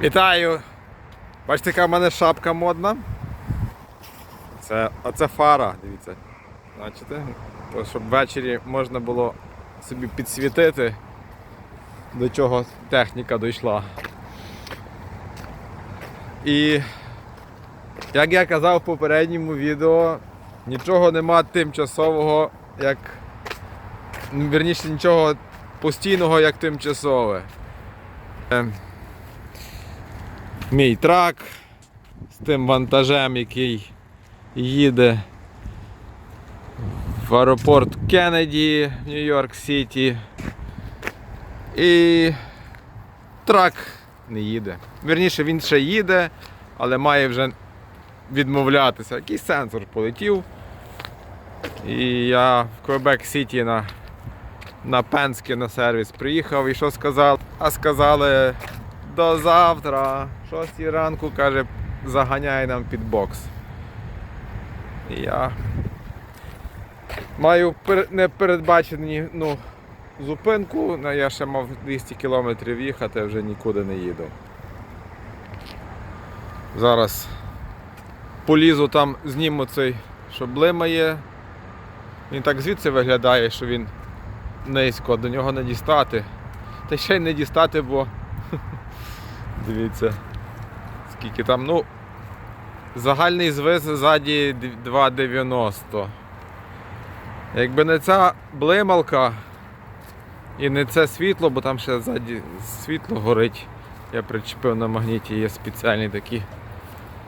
Вітаю! Бачите, яка в мене шапка модна. Це, оце фара, дивіться. Бачите? То, щоб ввечері можна було собі підсвітити, до чого техніка дійшла. І як я казав в попередньому відео, нічого нема тимчасового, як. Вірніше, нічого постійного, як тимчасове. Мій трак з тим вантажем, який їде в аеропорт Кеннеді в Нью-Йорк Сіті. І трак не їде. Вірніше, він ще їде, але має вже відмовлятися. Якийсь сенсор полетів. І я в Квебек Сіті на, на Пенське на сервіс приїхав і що сказали? А сказали до завтра, 6 ранку, каже, заганяй нам під бокс. Я маю пер- непередбачені ну, зупинку, ну, я ще мав 200 кілометрів їхати, вже нікуди не їду. Зараз полізу там, зніму цей, що блимає. Він так звідси виглядає, що він низько, до нього не дістати. Та ще й не дістати, бо Дивіться. Скільки там, ну. Загальний звис ззаді 2,90. Якби не ця блималка і не це світло, бо там ще ззаді світло горить. Я причепив на магніті, є спеціальні такі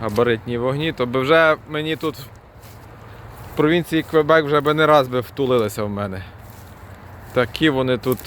габаритні вогні, то би вже мені тут в провінції Квебек вже би не раз би втулилися в мене. Такі вони тут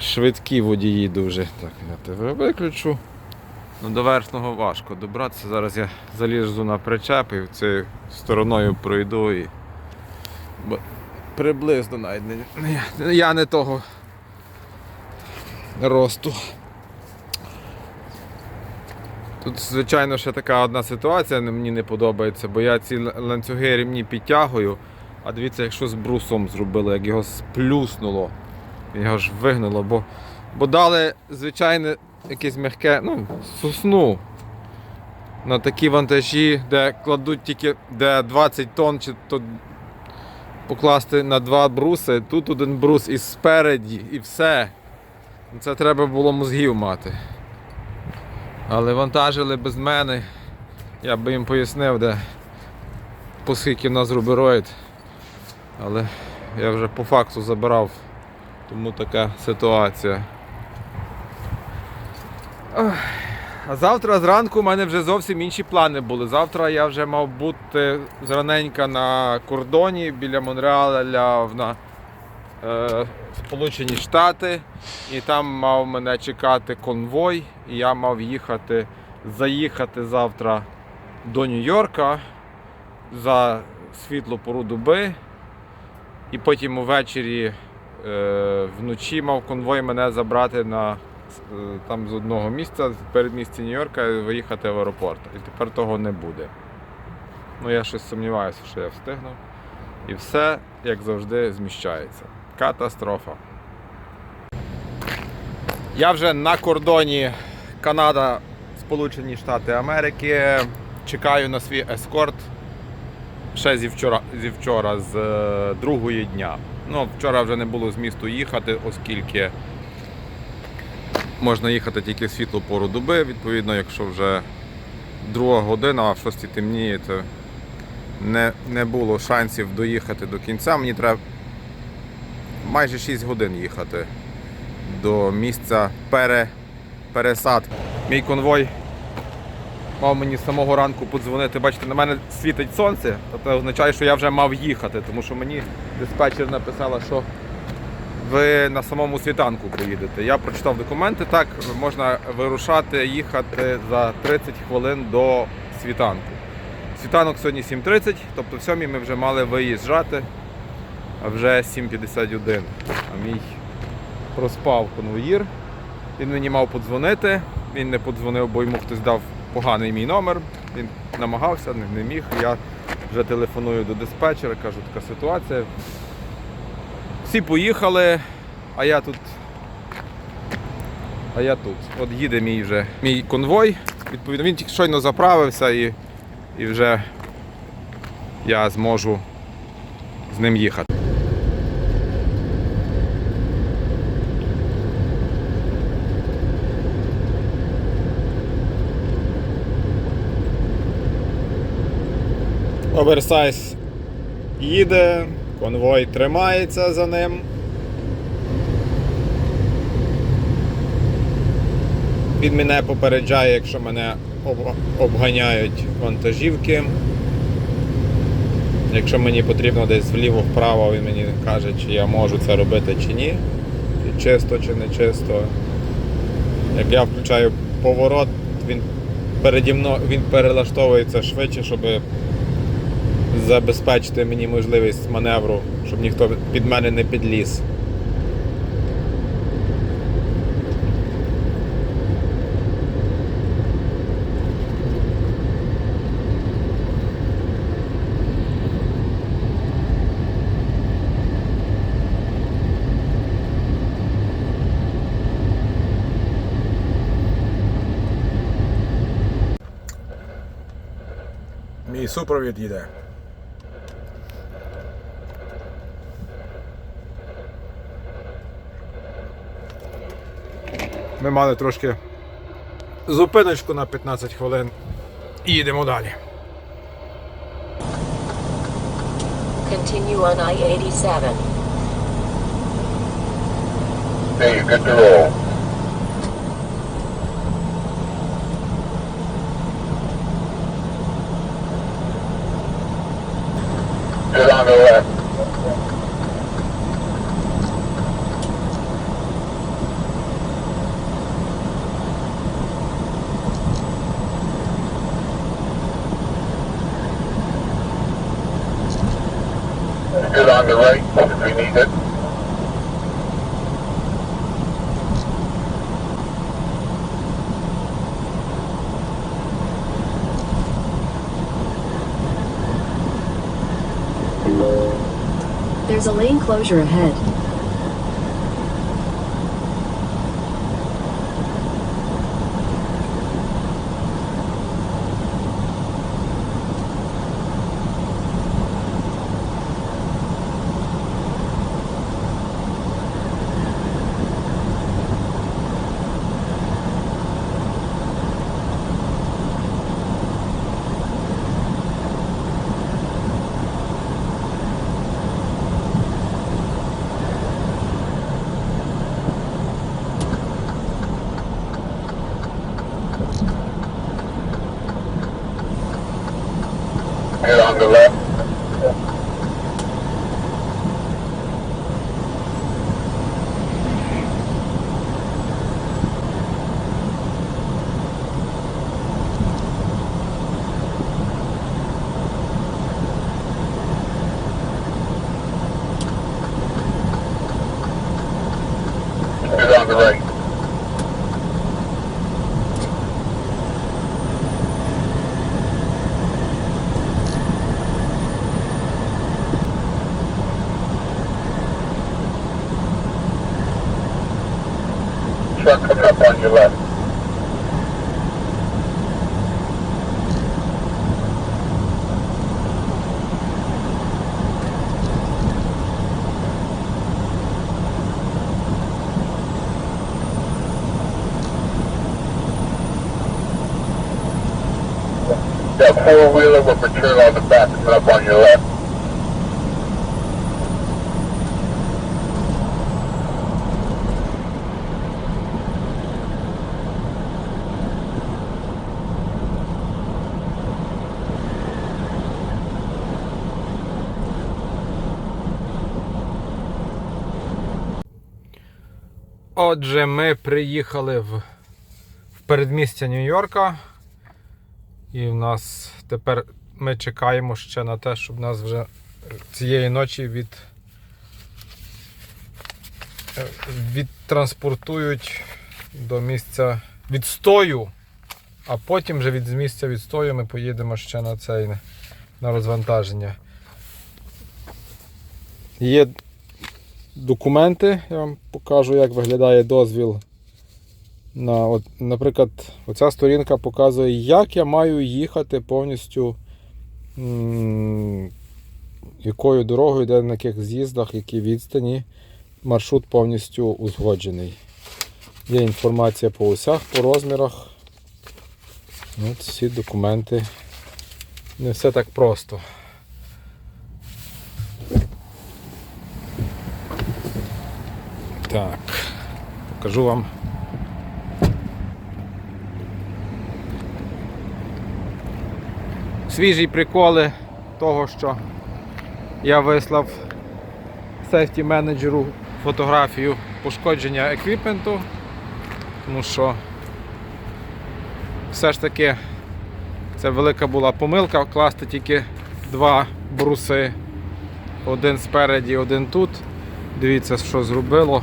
швидкі водії дуже. Так, я тебе виключу. Ну, до верхнього важко добратися. Зараз я залізу на причеп і цією стороною пройду і. Бо приблизно навіть не, я не того росту. Тут, звичайно, ще така одна ситуація мені не подобається, бо я ці ланцюги рівні підтягую, а дивіться, якщо з брусом зробили, як його сплюснуло. Його ж вигнало, бо, бо дали звичайне якесь м'яке, ну, сосну на такі вантажі, де кладуть тільки де 20 тонн, чи то покласти на два бруси, тут один брус і спереді, і все. Це треба було мозгів мати. Але вантажили без мене. Я би їм пояснив, де по скільки в нас рубероїд. Але я вже по факту забирав тому така ситуація. А завтра зранку у мене вже зовсім інші плани були. Завтра я вже мав бути зраненька на кордоні біля Монреаля в на е, Сполучені Штати. І там мав мене чекати конвой. І я мав їхати, заїхати завтра до Нью-Йорка за світло пору доби. І потім увечері вночі мав конвой мене забрати на, е, там з одного місця, з передмістя Нью-Йорка, і виїхати в аеропорт. І тепер того не буде. Ну я щось сумніваюся, що я встигну. І все, як завжди, зміщається. Катастрофа. Я вже на кордоні Канада, Сполучені Штати Америки. Чекаю на свій ескорт ще зі вчора, зі вчора з е, другої дня. Ну, вчора вже не було з місту їхати, оскільки можна їхати тільки в світлу пору доби. Відповідно, якщо вже друга година, а в шостій темніє, то не, не було шансів доїхати до кінця. Мені треба майже 6 годин їхати до місця пере, пересадки. Мій конвой мав мені з самого ранку подзвонити. Бачите, на мене світить сонце, тобто означає, що я вже мав їхати, тому що мені диспетчер написала, що ви на самому світанку поїдете. Я прочитав документи, так, можна вирушати, їхати за 30 хвилин до світанку. Світанок сьогодні 7.30, тобто в 7 ми вже мали виїжджати, а вже 7.51. А мій проспав конвоїр. Він мені мав подзвонити, він не подзвонив, бо йому хтось дав поганий мій номер. Він намагався, не, міг. Я вже телефоную до диспетчера, кажу, така ситуація. Всі поїхали, а я тут А я тут. От їде мій вже мій конвой. Відповідно, він щойно заправився і, і вже я зможу з ним їхати. Оверсайз їде, конвой тримається за ним. Він мене попереджає, якщо мене обганяють вантажівки. Якщо мені потрібно десь вліво-вправо, він мені каже, чи я можу це робити чи ні. Чи чисто, чи не чисто. Як я включаю поворот, він переді мною він перелаштовується швидше, щоб забезпечити мені можливість маневру, щоб ніхто під мене не підліз. Мій супровід їде. Ми мали трошки зупиночку на 15 хвилин і їдемо далі. Continue on I-87. Hey, good to roll. Good on the right if we need it. There's a lane closure ahead. Good on the left. On the right. That four-wheeler with return on the back coming up on your left. Отже, ми приїхали в передмістя Нью-Йорка. І в нас тепер ми чекаємо ще на те, щоб нас вже цієї ночі від, е, відтранспортують до місця відстою, а потім вже від місця відстою ми поїдемо ще на цей на розвантаження. Є документи, я вам покажу, як виглядає дозвіл На, от, наприклад, оця сторінка показує, як я маю їхати повністю, якою дорогою, де на яких з'їздах, які відстані. Маршрут повністю узгоджений. Є інформація по осях, по розмірах. От всі документи. Не все так просто. Так, покажу вам. Свіжі приколи того, що я вислав сейфті менеджеру фотографію пошкодження еквіпменту, тому що все ж таки це велика була помилка класти тільки два бруси. Один спереді, один тут. Дивіться, що зробило.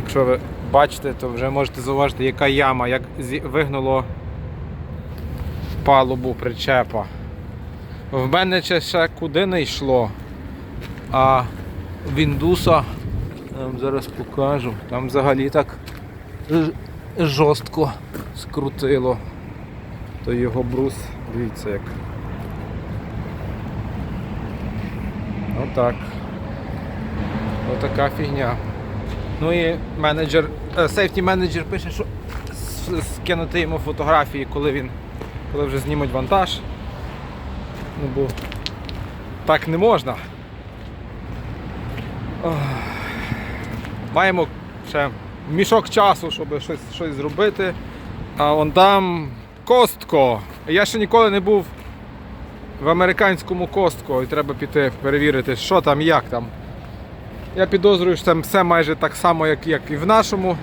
Якщо ви бачите, то вже можете зауважити, яка яма, як вигнуло палубу причепа. В мене ще, ще куди не йшло. А в індуса, я вам зараз покажу, там взагалі так жорстко скрутило. То його брус, дивіться як. Отак. Отака фігня. Ну і менеджер, сейфті менеджер пише, що скинути йому фотографії, коли він, коли вже знімуть вантаж. Ну бо так не можна. Маємо ще мішок часу, щоб щось, щось зробити. А вон там Костко. Я ще ніколи не був в американському Костко і треба піти перевірити, що там, як там. Я підозрюю, що там все майже так само, як, як і в нашому.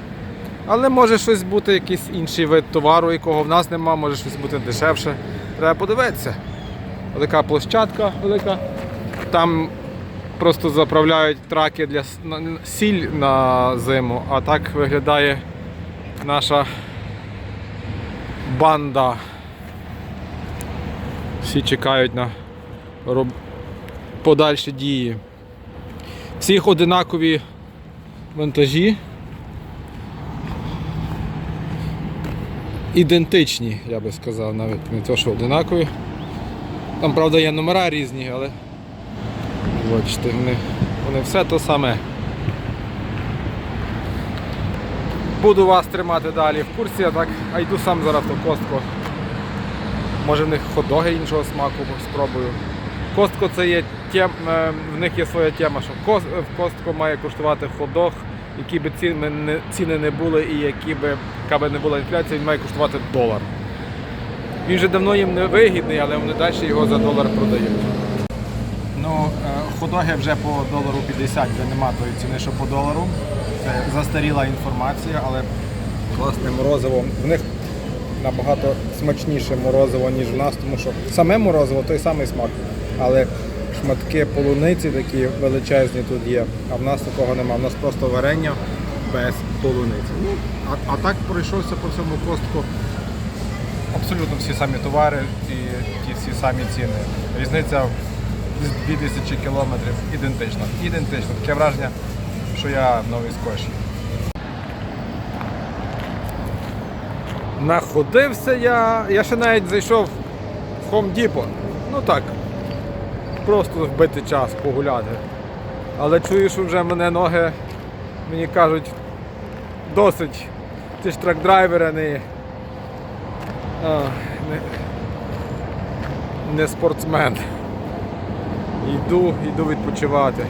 Але може щось бути, якийсь інший вид товару, якого в нас нема, може щось бути дешевше. Треба подивитися. Така площадка велика. Там просто заправляють траки для сіль на зиму, а так виглядає наша банда. Всі чекають на роб... подальші дії. Всіх одинакові вантажі. Ідентичні, я би сказав, навіть не то, що одинакові. Там, правда, є номера різні, але бачите, вони, вони все то саме. Буду вас тримати далі в курсі, а так, а йду сам зараз до Костко. Може в них ходоги іншого смаку спробую. Костко це є тем, е, в них є своя тема, що в Костко має коштувати ходог, які би ціни не, були і які би, яка би не була інфляція, він має коштувати долар. Він вже давно їм не вигідний, але вони далі його за долар продають. Ну, ходоги вже по долару 50, вже нема тої ціни, що по долару. Це застаріла інформація, але власне морозиво. В них набагато смачніше морозиво, ніж в нас, тому що саме морозиво той самий смак. Але шматки полуниці такі величезні тут є, а в нас такого нема. В нас просто варення без полуниці. Ну, а, а так пройшовся по всьому костку. Абсолютно всі самі товари і ті всі самі ціни. Різниця в 2000 кілометрів ідентична. Ідентична. Таке враження, що я в Новій Скоші. Находився я. Я ще навіть зайшов в Home Depot. Ну так. Просто вбити час, погуляти. Але чую, що вже мене ноги, мені кажуть, досить. Ти ж трак-драйвери не, не, не спортсмен. Йду, йду відпочивати.